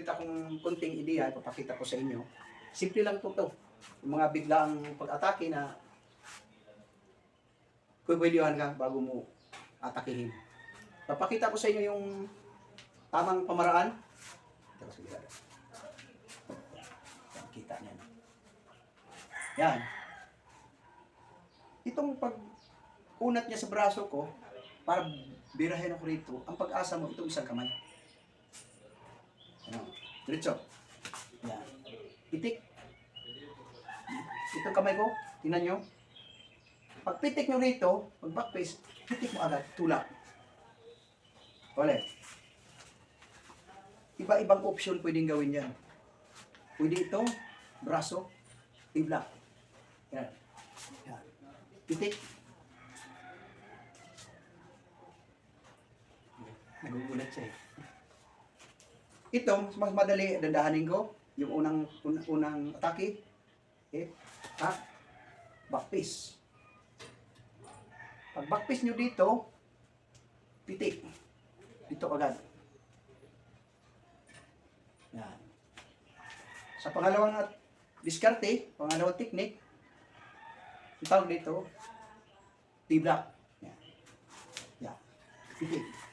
ulit akong kunting ideya, ipapakita ko sa inyo. Simple lang po to. Yung mga biglaang pag-atake na kukwilihan ka bago mo atakihin. Papakita ko sa inyo yung tamang pamaraan. Kita niyan. Yan. Itong pag unat niya sa braso ko, para birahin ako rito, ang pag-asa mo, itong isang kamay. Diretso. Yan. Pitik. Itong kamay ko, tingnan nyo. Pag pitik nyo rito, pag backface, pitik mo agad, tulak. Ulit. Iba-ibang option pwedeng gawin yan. Pwede ito, braso, tibla. Yan. Yan. Pitik. Nagugulat siya eh. Ito, mas madali, dandahanin ko. Yung unang, unang, unang atake. Okay. Ha? Backpiece. Pag backpiece nyo dito, pitik. Dito agad. Yan. Sa pangalawang at diskarte, pangalawang technique, ang tawag dito, T-block. Yan. Yan. Pitik.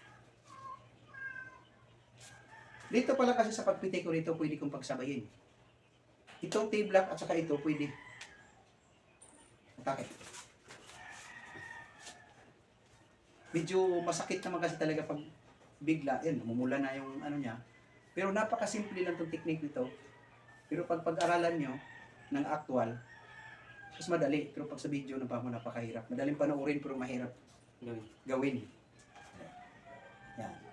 Dito pala kasi sa pagpitik ko rito, pwede kong pagsabayin. Itong T-block at saka ito, pwede. Atake. Medyo masakit naman kasi talaga pag bigla, yan, mumula na yung ano niya. Pero napakasimple lang itong technique nito. Pero pag pag-aralan nyo ng actual, mas madali. Pero pag sa video, na mo napakahirap. Madaling panoorin pero mahirap gawin. Yan.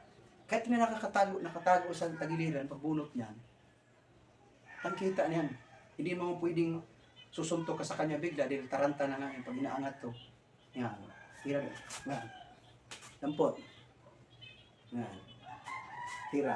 Kahit na nakakatago, nakatago sa tagiliran, pagbunot niyan, ang kita niyan. Hindi mo pwedeng susuntok ka sa kanya bigla dahil taranta na nga yung pag inaangat to. Yan. Tira. Yan. Lampot. Yan. Tira.